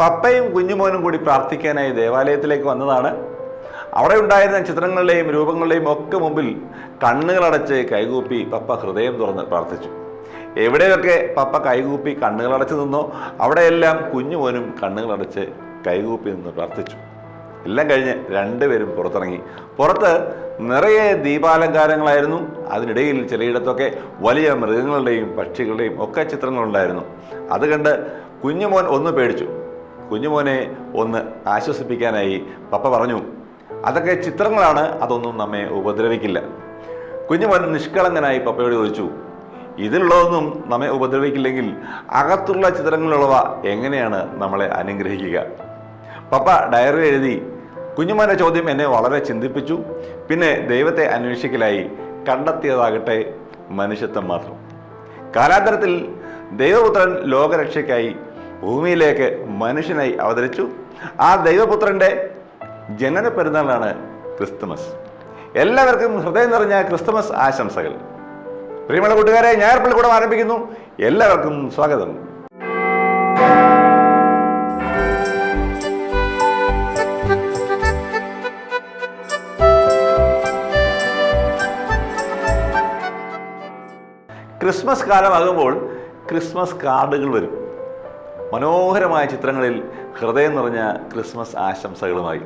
പപ്പയും കുഞ്ഞുമോനും കൂടി പ്രാർത്ഥിക്കാനായി ദേവാലയത്തിലേക്ക് വന്നതാണ്. അവിടെ ഉണ്ടായിരുന്ന ചിത്രങ്ങളുടെയും രൂപങ്ങളുടെയും ഒക്കെ മുമ്പിൽ കണ്ണുകളടച്ച് കൈകൂപ്പി പപ്പ ഹൃദയം തുറന്ന് പ്രാർത്ഥിച്ചു. എവിടെയൊക്കെ പപ്പ കൈകൂപ്പി കണ്ണുകളടച്ച് നിന്നോ അവിടെയെല്ലാം കുഞ്ഞുമോനും കണ്ണുകളടച്ച് കൈകൂപ്പി നിന്ന് പ്രാർത്ഥിച്ചു. എല്ലാം കഴിഞ്ഞ് രണ്ടുപേരും പുറത്തിറങ്ങി. പുറത്ത് നിറയെ ദീപാലങ്കാരങ്ങളായിരുന്നു. അതിനിടയിൽ ചിലയിടത്തൊക്കെ വലിയ മൃഗങ്ങളുടെയും പക്ഷികളുടെയും ഒക്കെ ചിത്രങ്ങളുണ്ടായിരുന്നു. അത് കണ്ട് കുഞ്ഞുമോൻ ഒന്ന് പേടിച്ചു. കുഞ്ഞുമോനെ ഒന്ന് ആശ്വസിപ്പിക്കാനായി പപ്പ പറഞ്ഞു അതൊക്കെ ചിത്രങ്ങളാണ് അതൊന്നും നമ്മെ ഉപദ്രവിക്കില്ല. കുഞ്ഞുമോൻ നിഷ്കളങ്കനായി പപ്പയോട് ചോദിച്ചു ഇതിലുള്ളതൊന്നും നമ്മെ ഉപദ്രവിക്കില്ലെങ്കിൽ അകത്തുള്ള ചിത്രങ്ങളുള്ളവ എങ്ങനെയാണ് നമ്മളെ അനുഗ്രഹിക്കുക? പപ്പ ഡയറി എഴുതി കുഞ്ഞുമോന്റെ ചോദ്യം എന്നെ വളരെ ചിന്തിപ്പിച്ചു പിന്നെ ദൈവത്തെ അന്വേഷിക്കലായി കണ്ടെത്തിയതാകട്ടെ മനുഷ്യത്വം മാത്രം. കാലാന്തരത്തിൽ ദൈവപുത്രൻ ലോകരക്ഷയ്ക്കായി ഭൂമിയിലേക്ക് മനുഷ്യനായി അവതരിച്ചു. ആ ദൈവപുത്രന്റെ ജനന പെരുന്നാളാണ് ക്രിസ്തുമസ്. എല്ലാവർക്കും ഹൃദയം നിറഞ്ഞ ക്രിസ്തുമസ് ആശംസകൾ. പ്രിയമുള്ള കൂട്ടുകാരെ ഞാൻ പള്ളിക്കൂടം ആരംഭിക്കുന്നു. എല്ലാവർക്കും സ്വാഗതം. ക്രിസ്മസ് കാലമാകുമ്പോൾ ക്രിസ്മസ് കാർഡുകൾ വരും. മനോഹരമായ ചിത്രങ്ങളിൽ ഹൃദയം നിറഞ്ഞ ക്രിസ്മസ് ആശംസകളുമായി.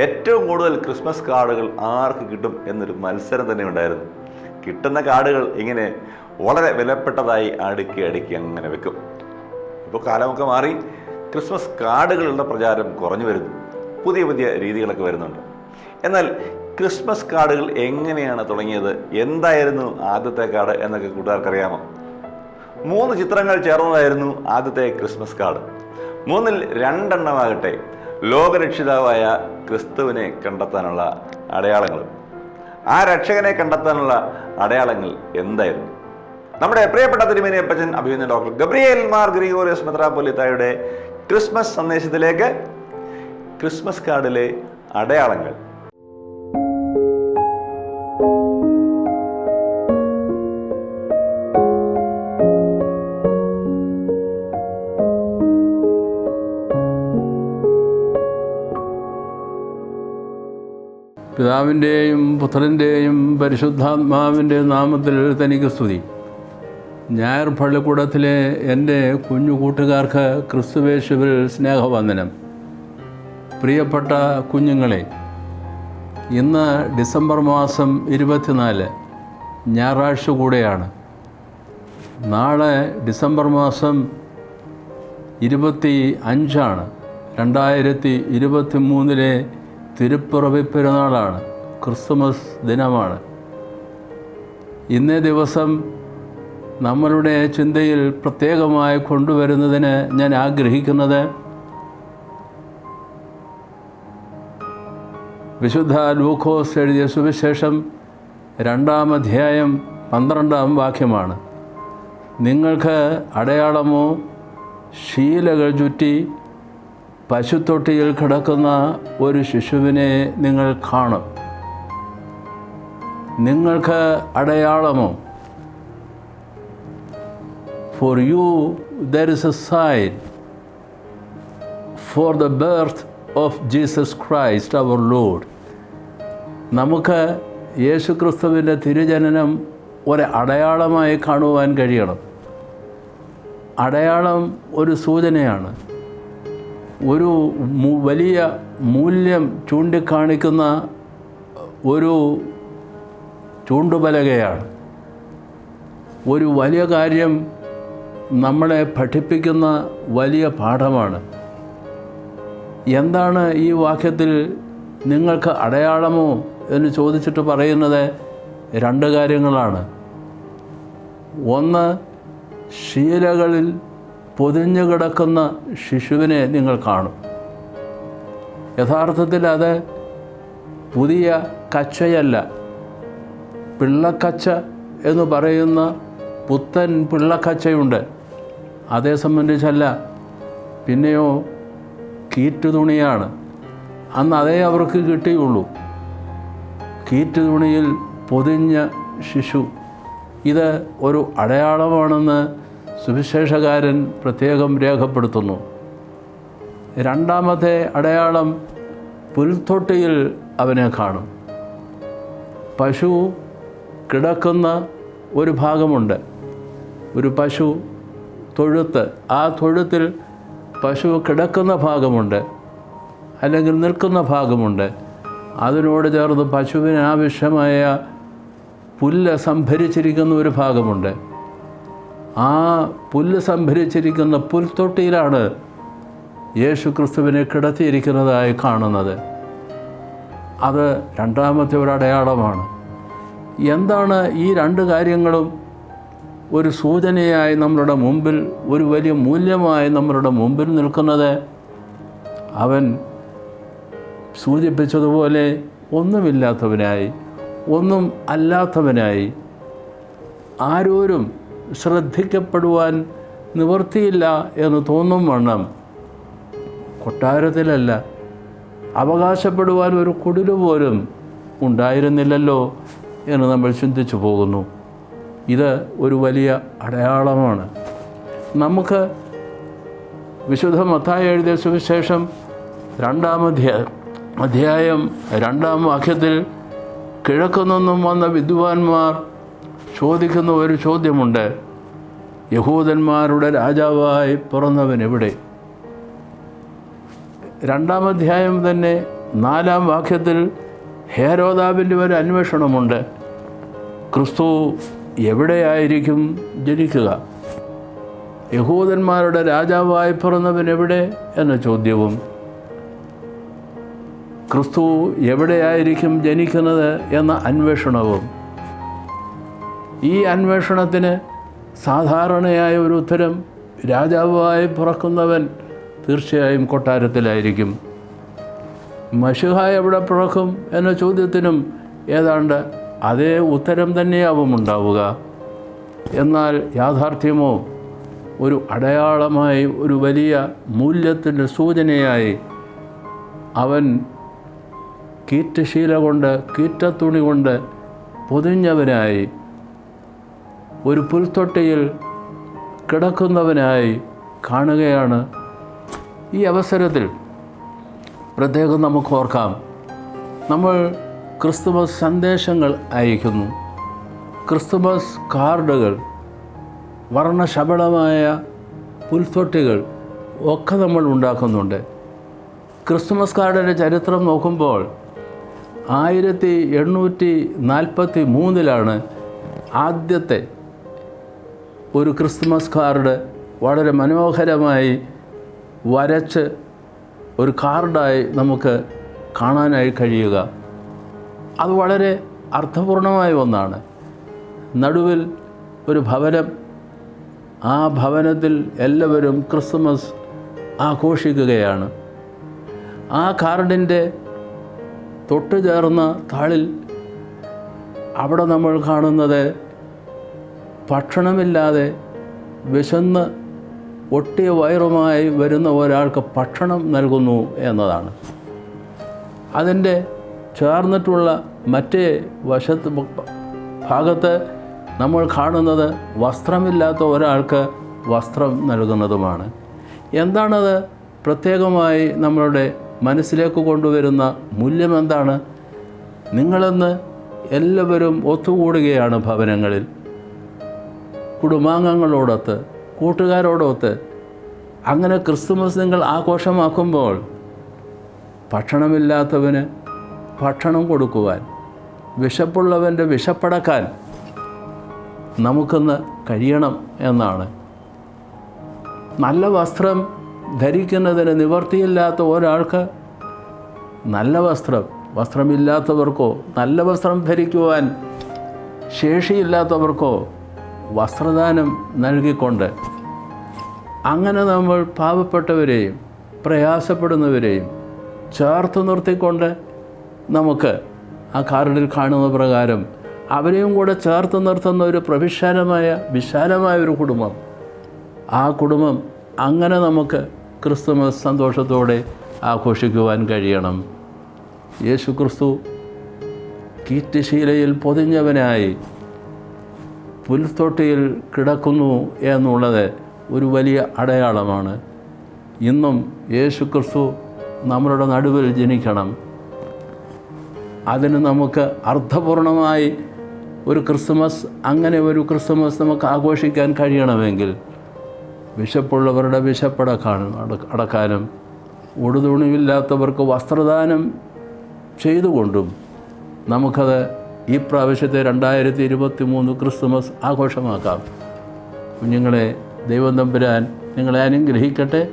ഏറ്റവും കൂടുതൽ ക്രിസ്മസ് കാർഡുകൾ ആർക്ക് കിട്ടും എന്നൊരു മത്സരം തന്നെ ഉണ്ടായിരുന്നു. കിട്ടുന്ന കാർഡുകൾ ഇങ്ങനെ വളരെ വിലപ്പെട്ടതായി അടുക്കി അടുക്കി അങ്ങനെ വെക്കും. ഇപ്പോൾ കാലമൊക്കെ മാറി ക്രിസ്മസ് കാർഡുകളുടെ പ്രചാരം കുറഞ്ഞു വരുന്നു. പുതിയ പുതിയ രീതികളൊക്കെ വരുന്നുണ്ട്. എന്നാൽ ക്രിസ്മസ് കാർഡുകൾ എങ്ങനെയാണ് തുടങ്ങിയത്? എന്തായിരുന്നു ആദ്യത്തെ കാർഡ് എന്നൊക്കെ കൂട്ടുകാർക്കറിയാമോ? മൂന്ന് ചിത്രങ്ങൾ ചേർന്നതായിരുന്നു ആദ്യത്തെ ക്രിസ്മസ് കാർഡ്. മൂന്നിൽ രണ്ടെണ്ണമാകട്ടെ ലോകരക്ഷിതാവായ ക്രിസ്തുവിനെ കണ്ടെത്താനുള്ള അടയാളങ്ങൾ. ആ രക്ഷകനെ കണ്ടെത്താനുള്ള അടയാളങ്ങൾ എന്തായിരുന്നു? നമ്മുടെ പ്രിയപ്പെട്ട തിരുമേനി അപ്പച്ചൻ അഭിനന്ദ ഡോക്ടർ ഗബ്രിയേൽ മാർ ഗ്രിഗോറിയസ് മെത്രാപ്പൊലിത്തായുടെ ക്രിസ്മസ് സന്ദേശത്തിലേക്ക് ക്രിസ്മസ് കാർഡിലെ അടയാളങ്ങൾ. പിതാവിന്റെയും പുത്രന്റെയും പരിശുദ്ധാത്മാവിന്റെ നാമത്തിൽ തനിക്ക് സ്തുതി. ഞായർ പള്ളിക്കൂടത്തിലെ എന്റെ കുഞ്ഞു കൂട്ടുകാർക്ക് ക്രിസ്തുവേശുവിൽ സ്നേഹവന്ദനം. പ്രിയപ്പെട്ട കുഞ്ഞുങ്ങളെ ഇന്ന് ഡിസംബർ മാസം ഇരുപത്തിനാല് ഞായറാഴ്ച കൂടെയാണ്. നാളെ ഡിസംബർ മാസം ഇരുപത്തി അഞ്ചാണ്. രണ്ടായിരത്തി ഇരുപത്തി മൂന്നിലെ തിരുപ്പിറവി പെരുന്നാളാണ്. ക്രിസ്തുമസ് ദിനമാണ്. ഇന്നേ ദിവസം നമ്മളുടെ ചിന്തയിൽ പ്രത്യേകമായി കൊണ്ടുവരുന്നതിന് ഞാൻ ആഗ്രഹിക്കുന്നത് വിശുദ്ധ ലൂക്കോസ് എഴുതിയ സുവിശേഷം രണ്ടാം അധ്യായം പന്ത്രണ്ടാം വാക്യമാണ്. നിങ്ങൾക്ക് അടയാളമോ ശീലകൾ ചുറ്റി പശുത്തൊട്ടിയിൽ കിടക്കുന്ന ഒരു ശിശുവിനെ നിങ്ങൾ കാണും. നിങ്ങൾക്ക് അടയാളമോ? For you there is a sign for the birth of Jesus Christ our Lord നമുക്ക് യേശുക്രിസ്തുവിന്റെ തിരുജനനം ഒരു അടയാളമായി കാണുവാൻ കഴിയണം. അടയാളം ഒരു സൂചനയാണ്. ഒരു വലിയ മൂല്യം ചൂണ്ടിക്കാണിക്കുന്ന ഒരു ചൂണ്ടുപലകയാണ്. ഒരു വലിയ കാര്യം നമ്മളെ പഠിപ്പിക്കുന്ന വലിയ പാഠമാണ്. എന്താണ് ഈ വാക്യത്തിൽ നിങ്ങൾക്ക് അടയാളമോ എന്ന് ചോദിച്ചിട്ട് പറയുന്നത് രണ്ട് കാര്യങ്ങളാണ്. ഒന്ന് ശീലകളിൽ പൊതിഞ്ഞു കിടക്കുന്ന ശിശുവിനെ നിങ്ങൾ കാണും. യഥാർത്ഥത്തിൽ അത് പുതിയ കച്ചയല്ല. പിള്ളക്കച്ച എന്ന് പറയുന്ന പുത്തൻ പിള്ളക്കച്ചയുണ്ട്. അതേ സംബന്ധിച്ചല്ല പിന്നെയോ കീറ്റ് തുണിയാണ്. അന്ന് അതേ അവർക്ക് കിട്ടിയുള്ളൂ. കീറ്റ് തുണിയിൽ പൊതിഞ്ഞ ശിശു. ഇത് ഒരു അടയാളമാണെന്ന് സുവിശേഷകാരൻ പ്രത്യേകം രേഖപ്പെടുത്തുന്നു. രണ്ടാമത്തെ അടയാളം പുൽത്തൊട്ടിയിൽ അവനെ കാണും. പശു കിടക്കുന്ന ഒരു ഭാഗമുണ്ട്. ഒരു പശു തൊഴുത്ത് ആ തൊഴുത്തിൽ പശു കിടക്കുന്ന ഭാഗമുണ്ട് അല്ലെങ്കിൽ നിൽക്കുന്ന ഭാഗമുണ്ട്. അതിനോട് ചേർന്ന് പശുവിന് ആവശ്യമായ പുല്ല് സംഭരിച്ചിരിക്കുന്ന ഒരു ഭാഗമുണ്ട്. ആ പുല്ല് സംഭരിച്ചിരിക്കുന്ന പുൽത്തൊട്ടിയിലാണ് യേശു ക്രിസ്തുവിനെ കിടത്തിയിരിക്കുന്നതായി കാണുന്നത്. അത് രണ്ടാമത്തെ ഒരു അടയാളമാണ്. എന്താണ് ഈ രണ്ട് കാര്യങ്ങളും? ഒരു സൂചനയായി നമ്മളുടെ മുമ്പിൽ ഒരു വലിയ മൂല്യമായി നമ്മളുടെ മുമ്പിൽ നിൽക്കുന്നത് അവൻ സൂചിപ്പിച്ചതുപോലെ ഒന്നുമില്ലാത്തവനായി ഒന്നും അല്ലാത്തവനായി ആരോരും ശ്രദ്ധിക്കപ്പെടുവാൻ നിവൃത്തിയില്ല എന്ന് തോന്നും വണ്ണം. കൊട്ടാരത്തിലല്ല അവകാശപ്പെടുവാൻ ഒരു കുടിൽ പോലും ഉണ്ടായിരുന്നില്ലല്ലോ എന്ന് നമ്മൾ ചിന്തിച്ചു പോകുന്നു. ഇത് ഒരു വലിയ അടയാളമാണ്. നമുക്ക് വിശുദ്ധ മത്തായി എഴുതിയ സുവിശേഷം രണ്ടാം അധ്യായം അധ്യായം രണ്ടാം വാക്യത്തിൽ കിഴക്കുനിന്നും വന്ന വിദ്വാൻമാർ ചോദിക്കുന്ന ഒരു ചോദ്യമുണ്ട്. യഹൂദന്മാരുടെ രാജാവായി പിറന്നവൻ എവിടെ? രണ്ടാം അധ്യായം തന്നെ നാലാം വാക്യത്തിൽ ഹേരോദാവിന്റെ ഒരു അന്വേഷണമുണ്ട്. ക്രിസ്തു എവിടെയായിരിക്കും ജനിക്കുക? യഹൂദന്മാരുടെ രാജാവായി പിറന്നവൻ എവിടെ എന്ന ചോദ്യവും. ക്രിസ്തു എവിടെയായിരിക്കും ജനിക്കുന്നത് എന്ന അന്വേഷണവും. ഈ അന്വേഷണത്തിന് സാധാരണയായ ഒരു ഉത്തരം രാജാവായി പുറക്കുന്നവൻ തീർച്ചയായും കൊട്ടാരത്തിലായിരിക്കും. മഷുഹ എവിടെ പിറക്കും എന്ന ചോദ്യത്തിനും ഏതാണ്ട് അതേ ഉത്തരം തന്നെയാവും ഉണ്ടാവുക. എന്നാൽ യാഥാർത്ഥ്യമോ? ഒരു അടയാളമായി ഒരു വലിയ മൂല്യത്തിന്റെ സൂചനയായി അവൻ കീറ്റശീല കൊണ്ട് കീറ്റത്തുണി കൊണ്ട് പൊതിഞ്ഞവനായി ഒരു പുൽത്തൊട്ടിയിൽ കിടക്കുന്നവനായി കാണുകയാണ് ഈ അവസരത്തിൽ. പ്രത്യേകം നമുക്ക് ഓർക്കാം. നമ്മൾ ക്രിസ്തുമസ് സന്ദേശങ്ങൾ അയക്കുന്നു. ക്രിസ്തുമസ് കാർഡുകൾ വർണശബളമായ പുൽത്തൊട്ടികൾ ഒക്കെ നമ്മൾ ഉണ്ടാക്കുന്നുണ്ട്. ക്രിസ്തുമസ് കാർഡിന്റെ ചരിത്രം നോക്കുമ്പോൾ ആയിരത്തി എണ്ണൂറ്റി നാൽപ്പത്തി മൂന്നിലാണ് ആദ്യത്തെ ഒരു ക്രിസ്മസ് കാർഡ് വളരെ മനോഹരമായി വരച്ച് ഒരു കാർഡായി നമുക്ക് കാണാനായി കഴിയുക. അത് വളരെ അർത്ഥപൂർണമായ ഒന്നാണ്. നടുവിൽ ഒരു ഭവനം. ആ ഭവനത്തിൽ എല്ലാവരും ക്രിസ്മസ് ആഘോഷിക്കുകയാണ്. ആ കാർഡിന്റെ തൊട്ടു ചേർന്ന താളിൽ അവിടെ നമ്മൾ കാണുന്നത് ഭക്ഷണമില്ലാതെ വിശന്ന് ഒട്ടിയ വയറുമായി വരുന്ന ഒരാൾക്ക് ഭക്ഷണം നൽകുന്നു എന്നതാണ്. അതിന്റെ ചേർന്നിട്ടുള്ള മറ്റേ വശത്ത് ഭാഗത്ത് നമ്മൾ കാണുന്നത് വസ്ത്രമില്ലാത്ത ഒരാൾക്ക് വസ്ത്രം നൽകുന്നതുമാണ്. എന്താണത്? പ്രത്യേകമായി നമ്മളുടെ മനസ്സിലേക്ക് കൊണ്ടുവരുന്ന മൂല്യം എന്താണ്? നിങ്ങളെന്ന് എല്ലാവരും ഒത്തുകൂടുകയാണ് ഭവനങ്ങളിൽ. കുടുംബാംഗങ്ങളോടൊത്ത് കൂട്ടുകാരോടൊത്ത്. അങ്ങനെ ക്രിസ്തുമസ് നിങ്ങൾ ആഘോഷമാക്കുമ്പോൾ ഭക്ഷണമില്ലാത്തവന് ഭക്ഷണം കൊടുക്കുവാൻ വിശപ്പുള്ളവന്റെ വിശപ്പടക്കാൻ നമുക്കൊന്ന് കഴിയണം എന്നാണ്. നല്ല വസ്ത്രം ധരിക്കുന്നതിന് നിവർത്തിയില്ലാത്ത ഒരാൾക്ക് നല്ല വസ്ത്രം വസ്ത്രമില്ലാത്തവർക്കോ നല്ല വസ്ത്രം ധരിക്കുവാൻ ശേഷിയില്ലാത്തവർക്കോ വസ്ത്രദാനം നൽകിക്കൊണ്ട് അങ്ങനെ നമ്മൾ പാവപ്പെട്ടവരെയും പ്രയാസപ്പെടുന്നവരെയും ചേർത്ത് നിർത്തിക്കൊണ്ട് നമുക്ക് ആ കാർഡിൽ കാണുന്ന പ്രകാരം അവരെയും കൂടെ ചേർത്ത് നിർത്തുന്ന ഒരു പ്രവിശാലമായ വിശാലമായ ഒരു കുടുംബം. ആ കുടുംബം അങ്ങനെ നമുക്ക് ക്രിസ്തുമസ് സന്തോഷത്തോടെ ആഘോഷിക്കുവാൻ കഴിയണം. യേശു ക്രിസ്തു കീറ്റശീലയിൽ പൊതിഞ്ഞവനായി പുൽത്തൊട്ടിയിൽ കിടക്കുന്നു എന്നുള്ളത് ഒരു വലിയ അടയാളമാണ്. ഇന്നും യേശു ക്രിസ്തു നമ്മളുടെ നടുവിൽ ജനിക്കണം. അതിന് നമുക്ക് അർത്ഥപൂർണമായി ഒരു ക്രിസ്മസ് അങ്ങനെ ഒരു ക്രിസ്മസ് നമുക്ക് ആഘോഷിക്കാൻ കഴിയണമെങ്കിൽ വിശപ്പുള്ളവരുടെ വിശപ്പടക്കാനും അടക്കാനും ഉടുതുണിവില്ലാത്തവർക്ക് വസ്ത്രദാനം ചെയ്തുകൊണ്ടും നമുക്കത് ഈ പ്രാവശ്യത്തെ രണ്ടായിരത്തി ഇരുപത്തി മൂന്ന് ക്രിസ്തുമസ് ആഘോഷമാക്കാം. കുഞ്ഞുങ്ങളെ ദൈവം തമ്പുരാൻ നിങ്ങളെ അനുഗ്രഹിക്കട്ടെ.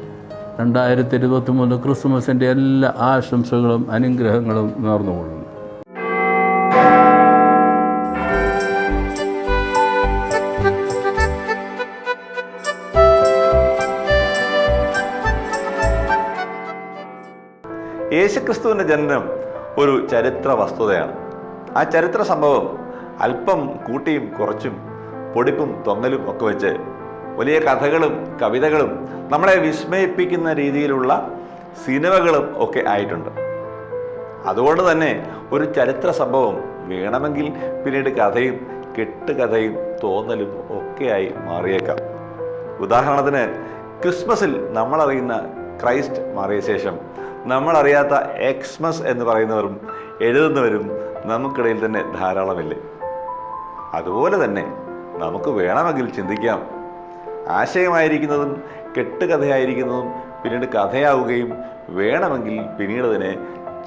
രണ്ടായിരത്തി ഇരുപത്തി മൂന്ന് ക്രിസ്തുമസിന്റെ എല്ലാ ആശംസകളും അനുഗ്രഹങ്ങളും നേർന്നുകൊള്ളുന്നു. യേശുക്രിസ്തുവിന്റെ ജനനം ഒരു ചരിത്ര വസ്തുതയാണ്. ആ ചരിത്ര സംഭവം അല്പം കൂട്ടിയും കുറച്ചും പൊടിപ്പും തൊങ്ങലും ഒക്കെ വെച്ച് വലിയ കഥകളും കവിതകളും നമ്മളെ വിസ്മയിപ്പിക്കുന്ന രീതിയിലുള്ള സിനിമകളും ഒക്കെ ആയിട്ടുണ്ട്. അതുകൊണ്ട് തന്നെ ഒരു ചരിത്ര സംഭവം വേണമെങ്കിൽ പിന്നീട് കഥയും കെട്ടുകഥയും തോന്നലും ഒക്കെയായി മാറിയേക്കാം. ഉദാഹരണത്തിന് ക്രിസ്മസിൽ നമ്മളറിയുന്ന ക്രൈസ്റ്റ് മാറിയ ശേഷം നമ്മളറിയാത്ത എക്സ്മസ് എന്ന് പറയുന്നവരും എഴുതുന്നവരും നമുക്കിടയിൽ തന്നെ ധാരാളമില്ലേ? അതുപോലെ തന്നെ നമുക്ക് വേണമെങ്കിൽ ചിന്തിക്കാം. ആശയമായിരിക്കുന്നതും കെട്ടുകഥയായിരിക്കുന്നതും പിന്നീട് കഥയാവുകയും വേണമെങ്കിൽ പിന്നീട് അതിനെ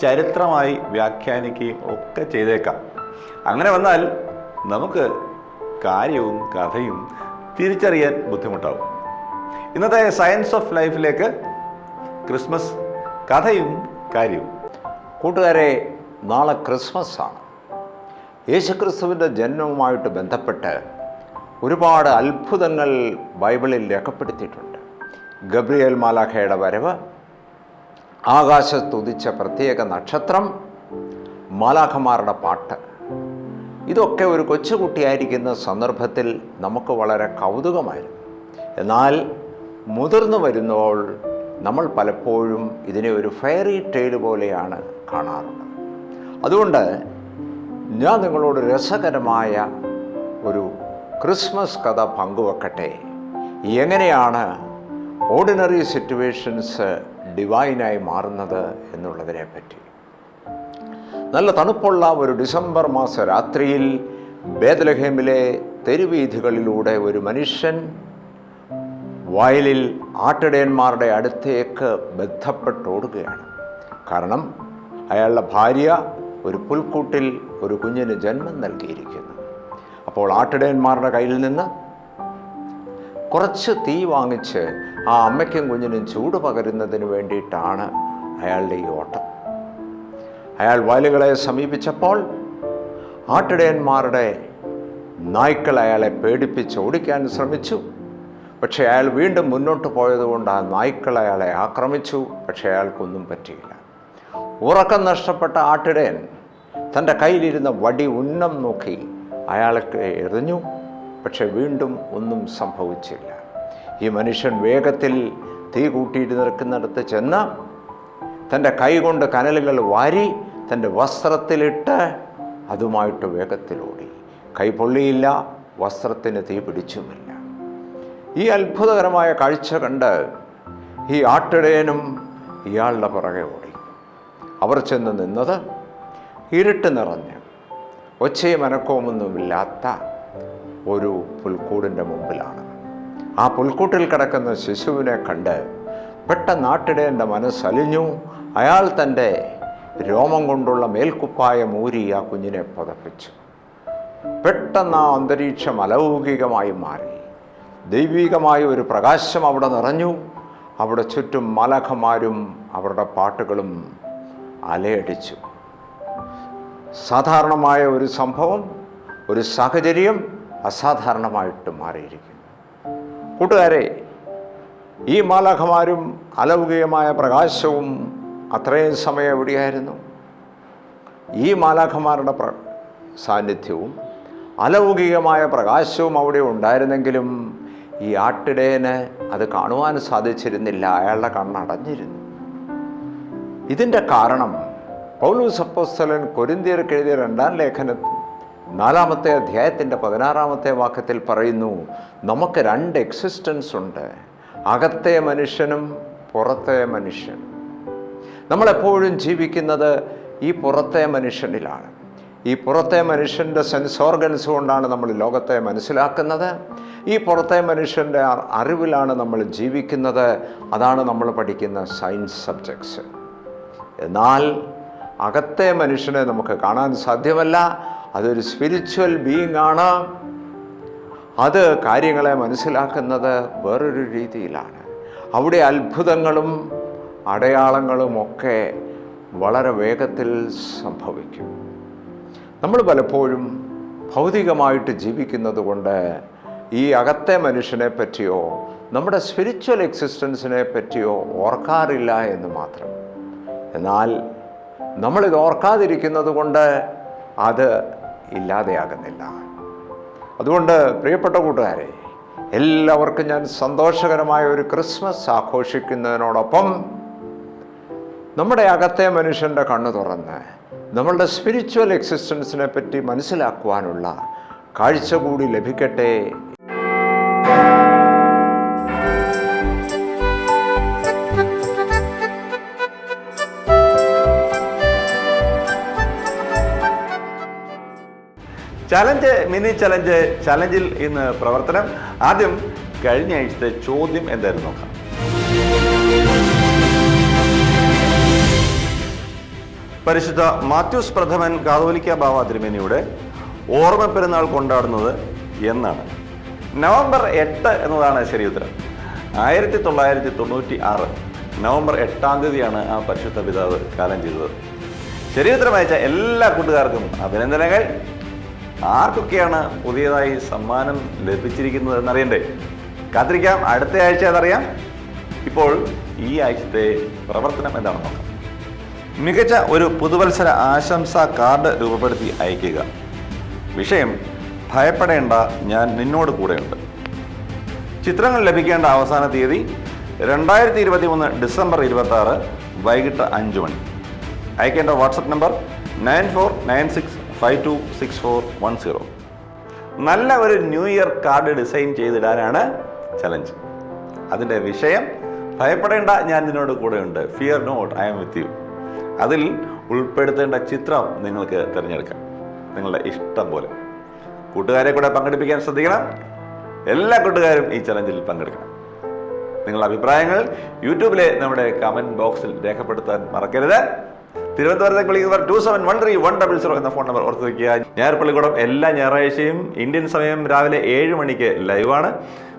ചരിത്രമായി വ്യാഖ്യാനിക്കുകയും ഒക്കെ ചെയ്തേക്കാം. അങ്ങനെ വന്നാൽ നമുക്ക് കാര്യവും കഥയും തിരിച്ചറിയാൻ ബുദ്ധിമുട്ടാവും. ഇന്നത്തെ സയൻസ് ഓഫ് ലൈഫിലേക്ക് ക്രിസ്മസ് കഥയും കാര്യവും. കൂട്ടുകാരെ നാളെ ക്രിസ്മസാണ്. യേശുക്രിസ്തുവിന്റെ ജന്മവുമായിട്ട് ബന്ധപ്പെട്ട് ഒരുപാട് അത്ഭുതങ്ങൾ ബൈബിളിൽ രേഖപ്പെടുത്തിയിട്ടുണ്ട്. ഗബ്രിയേൽ മാലാഖയുടെ വരവ് ആകാശത്തുദിച്ച പ്രത്യേക നക്ഷത്രം മാലാഖമാരുടെ പാട്ട്. ഇതൊക്കെ ഒരു കൊച്ചുകുട്ടിയായിരിക്കുന്ന സന്ദർഭത്തിൽ നമുക്ക് വളരെ കൗതുകമായിരുന്നു. എന്നാൽ മുതിർന്നു വരുമ്പോൾ നമ്മൾ പലപ്പോഴും ഇതിനെ ഒരു ഫെയറി ടെയിൽ പോലെയാണ് കാണാറുള്ളത്. അതുകൊണ്ട് ഞാൻ നിങ്ങളോട് രസകരമായ ഒരു ക്രിസ്മസ് കഥ പങ്കുവെക്കട്ടെ. എങ്ങനെയാണ് ഓർഡിനറി സിറ്റുവേഷൻസ് ഡിവൈനായി മാറുന്നത് എന്നുള്ളതിനെ പറ്റി നല്ല തണുപ്പുള്ള ഒരു ഡിസംബർ മാസ രാത്രിയിൽ ബേദലഹേമിലെ തെരുവീഥികളിലൂടെ ഒരു മനുഷ്യൻ വയലിൽ ആട്ടിടയന്മാരുടെ അടുത്തേക്ക് ബന്ധപ്പെട്ടോടുകയാണ് കാരണം അയാളുടെ ഭാര്യ ഒരു പുൽക്കൂട്ടിൽ ഒരു കുഞ്ഞിന് ജന്മം നൽകിയിരിക്കുന്നു. അപ്പോൾ ആട്ടിടയന്മാരുടെ കയ്യിൽ നിന്ന് കുറച്ച് തീ വാങ്ങിച്ച് ആ അമ്മയ്ക്കും കുഞ്ഞിനും ചൂട് പകരുന്നതിന് വേണ്ടിയിട്ടാണ് അയാളുടെ ഈ ഓട്ടം. അയാൾ വയലുകളെ സമീപിച്ചപ്പോൾ ആട്ടിടയന്മാരുടെ നായ്ക്കൾ അയാളെ പേടിപ്പിച്ച് ഓടിക്കാൻ ശ്രമിച്ചു. പക്ഷേ അയാൾ വീണ്ടും മുന്നോട്ട് പോയതുകൊണ്ട് ആ നായ്ക്കൾ അയാളെ ആക്രമിച്ചു. പക്ഷേ അയാൾക്കൊന്നും പറ്റിയില്ല. ഉറക്കം നഷ്ടപ്പെട്ട ആട്ടിടയൻ തന്റെ കയ്യിലിരുന്ന വടി ഉന്നം നോക്കി അയാൾക്ക് എറിഞ്ഞു. പക്ഷെ വീണ്ടും ഒന്നും സംഭവിച്ചില്ല. ഈ മനുഷ്യൻ വേഗത്തിൽ തീ കൂട്ടിയിട്ട് നിൽക്കുന്നിടത്ത് ചെന്ന് തന്റെ കൈകൊണ്ട് കനലുകൾ വാരി തന്റെ വസ്ത്രത്തിലിട്ട് അതുമായിട്ട് വേഗത്തിലോടി കൈ പൊള്ളിയില്ല വസ്ത്രത്തിന് തീ പിടിച്ചുമില്ല. ഈ അത്ഭുതകരമായ കാഴ്ച കണ്ട് ഈ ആട്ടിടയനും ഇയാളുടെ പുറകെ ഓടി. അവർ ചെന്ന് നിന്നത് ഇരുട്ട് നിറഞ്ഞ് ഒച്ചയും അനക്കവുമൊന്നുമില്ലാത്ത ഒരു പുൽക്കൂടിന്റെ മുമ്പിലാണ്. ആ പുൽക്കൂട്ടിൽ കിടക്കുന്ന ശിശുവിനെ കണ്ട് പെട്ടെന്ന് നാട്ടിടേന്റെ മനസ്സലിഞ്ഞു അയാൾ തന്റെ രോമം കൊണ്ടുള്ള മേൽക്കുപ്പായം ഊരി ആ കുഞ്ഞിനെ പുതപ്പിച്ചു. പെട്ടെന്ന് ആ അന്തരീക്ഷം അലൗകികമായി മാറി. ദൈവികമായ ഒരു പ്രകാശം അവിടെ നിറഞ്ഞു. അവിടെ ചുറ്റും മലഖമാരും അവരുടെ പാട്ടുകളും അലയടിച്ചു. സാധാരണമായ ഒരു സംഭവം ഒരു സാഹചര്യം അസാധാരണമായിട്ട് മാറിയിരിക്കുന്നു. കൂട്ടുകാരെ ഈ മാലാഖമാരും അലൗകികമായ പ്രകാശവും അത്രയും സമയം എവിടെയായിരുന്നു? ഈ മാലാഖമാരുടെ പ്ര സാന്നിധ്യവും അലൗകികമായ പ്രകാശവും അവിടെ ഉണ്ടായിരുന്നെങ്കിലും ഈ ആട്ടിടയന് അത് കാണുവാൻ സാധിച്ചിരുന്നില്ല. അയാളുടെ കണ്ണടഞ്ഞിരുന്നു ഇതിന്റെ കാരണം പൗലൂസ് അപ്പോസ്തലൻ കൊരിന്തിയർക്ക് എഴുതിയ രണ്ടാം ലേഖന നാലാമത്തെ അധ്യായത്തിന്റെ പതിനാറാമത്തെ വാക്യത്തിൽ പറയുന്നു നമുക്ക് രണ്ട് എക്സിസ്റ്റൻസ് ഉണ്ട്. അകത്തെ മനുഷ്യനും പുറത്തെ മനുഷ്യൻ നമ്മളെപ്പോഴും ജീവിക്കുന്നത് ഈ പുറത്തെ മനുഷ്യനിലാണ്. ഈ പുറത്തെ മനുഷ്യന്റെ സെൻസ് ഓർഗൻസ് കൊണ്ടാണ് നമ്മൾ ലോകത്തെ മനസ്സിലാക്കുന്നത്. ഈ പുറത്തെ മനുഷ്യന്റെ അറിവിലാണ് നമ്മൾ ജീവിക്കുന്നത്. അതാണ് നമ്മൾ പഠിക്കുന്ന സയൻസ് സബ്ജക്ട്സ് എന്നാൽ അകത്തെ മനുഷ്യനെ നമുക്ക് കാണാൻ സാധ്യമല്ല. അതൊരു സ്പിരിച്വൽ ബീയിങ് ആണ്. അത് കാര്യങ്ങളെ മനസ്സിലാക്കുന്നത് വേറൊരു രീതിയിലാണ്. അവിടെ അത്ഭുതങ്ങളും അടയാളങ്ങളും ഒക്കെ വളരെ വേഗത്തിൽ സംഭവിക്കും. നമ്മൾ പലപ്പോഴും ഭൗതികമായിട്ട് ജീവിക്കുന്നത് കൊണ്ട് ഈ അകത്തെ മനുഷ്യനെ പറ്റിയോ നമ്മുടെ സ്പിരിച്വൽ എക്സിസ്റ്റൻസിനെ പറ്റിയോ ഓർക്കാറില്ല എന്ന് മാത്രം. എന്നാൽ നമ്മളിത് ഓർക്കാതിരിക്കുന്നത് കൊണ്ട് അത് ഇല്ലാതെയാകുന്നില്ല. അതുകൊണ്ട് പ്രിയപ്പെട്ട കൂട്ടുകാരെ എല്ലാവർക്കും ഞാൻ സന്തോഷകരമായ ഒരു ക്രിസ്മസ് ആഘോഷിക്കുന്നതിനോടൊപ്പം നമ്മുടെ അകത്തെ മനുഷ്യന്റെ കണ്ണു തുറന്ന് നമ്മളുടെ സ്പിരിച്വൽ എക്സിസ്റ്റൻസിനെ പറ്റി മനസ്സിലാക്കുവാനുള്ള കാഴ്ച കൂടി ലഭിക്കട്ടെ. ചലഞ്ച് മിനി ചലഞ്ച് ചലഞ്ചിൽ ഇന്ന് പ്രവർത്തനം. ആദ്യം കഴിഞ്ഞ ആഴ്ചത്തെ ചോദ്യം എന്തായിരുന്നു നോക്കാം. പരിശുദ്ധ മാത്യൂസ് പ്രഥമൻ കാതോലിക്ക ബാവ തിരുമേനിയുടെ ഓർമ്മ പെരുന്നാൾ കൊണ്ടാടുന്നത് എന്നാണ്. നവംബർ എട്ട് എന്നതാണ് ശരി ഉത്തരം. ആയിരത്തി തൊള്ളായിരത്തി തൊണ്ണൂറ്റി ആറ് നവംബർ എട്ടാം തീയതിയാണ് ആ പരിശുദ്ധ പിതാവ് കാലം ചെയ്തത്. ശരി ഉത്തരം അയച്ച എല്ലാ കൂട്ടുകാർക്കും അഭിനന്ദനങ്ങൾ. ആർക്കൊക്കെയാണ് പുതിയതായി സമ്മാനം ലഭിച്ചിരിക്കുന്നത് എന്നറിയണ്ടേ? കാത്തിരിക്കാം. അടുത്ത ആഴ്ച അതറിയാം. ഇപ്പോൾ ഈ ആഴ്ചത്തെ പ്രവർത്തനം എന്താണെന്ന് നോക്കാം. മികച്ച ഒരു പുതുവത്സര ആശംസ കാർഡ് രൂപപ്പെടുത്തി അയക്കുക വിഷയം ഭയപ്പെടേണ്ട ഞാൻ നിന്നോട് കൂടെയുണ്ട്. ചിത്രങ്ങൾ ലഭിക്കേണ്ട അവസാന തീയതി രണ്ടായിരത്തി ഇരുപത്തി മൂന്ന് ഡിസംബർ ഇരുപത്തി ആറ് വൈകിട്ട് അഞ്ച് മണി. അയക്കേണ്ട WhatsApp number nine four nine six five two six four one zero. നല്ല ഒരു ന്യൂ ഇയർ കാർഡ് ഡിസൈൻ ചെയ്തിടാനാണ് ചലഞ്ച് അതിന്റെ വിഷയം ഭയപ്പെടേണ്ട ഞാൻ നിന്നോട് കൂടെയുണ്ട്. Fear not I am with you അതിൽ ഉൾപ്പെടുത്തേണ്ട ചിത്രം നിങ്ങൾക്ക് തിരഞ്ഞെടുക്കാം. നിങ്ങളുടെ ഇഷ്ടം പോലെ. കൂട്ടുകാരെ കൂടെ പങ്കെടുപ്പിക്കാൻ ശ്രദ്ധിക്കണം. എല്ലാ കൂട്ടുകാരും ഈ ചലഞ്ചിൽ പങ്കെടുക്കണം. നിങ്ങളുടെ അഭിപ്രായങ്ങൾ യൂട്യൂബിലെ നമ്മുടെ കമന്റ് ബോക്സിൽ രേഖപ്പെടുത്താൻ മറക്കരുത്. തിരുവനന്തപുരത്തേക്ക് വിളിക്കുന്നവർ two seven one three one double zero എന്ന ഫോൺ നമ്പർ ഓർത്ത് വയ്ക്കുക ഞായർപ്പള്ളിക്കൂടം എല്ലാ ഞായറാഴ്ചയും ഇന്ത്യൻ സമയം രാവിലെ ഏഴ് മണിക്ക് ലൈവാണ്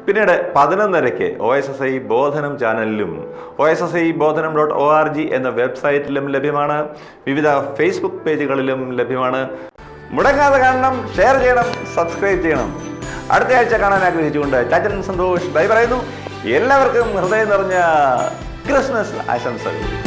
പിന്നീട് പതിനൊന്നരയ്ക്ക് O S S I Bodhanam ചാനലിലും O S S I Bodhanam dot O R G എന്ന വെബ്സൈറ്റിലും ലഭ്യമാണ്. വിവിധ ഫേസ്ബുക്ക് പേജുകളിലും ലഭ്യമാണ്. മുടങ്ങാതെ കാണണം ഷെയർ ചെയ്യണം സബ്സ്ക്രൈബ് ചെയ്യണം. അടുത്ത ആഴ്ച കാണാൻ ആഗ്രഹിച്ചുകൊണ്ട് ചാച്ചൻ സന്തോഷ് ബൈ പറയുന്നു. എല്ലാവർക്കും ഹൃദയം നിറഞ്ഞ ക്രിസ്മസ് ആശംസകൾ.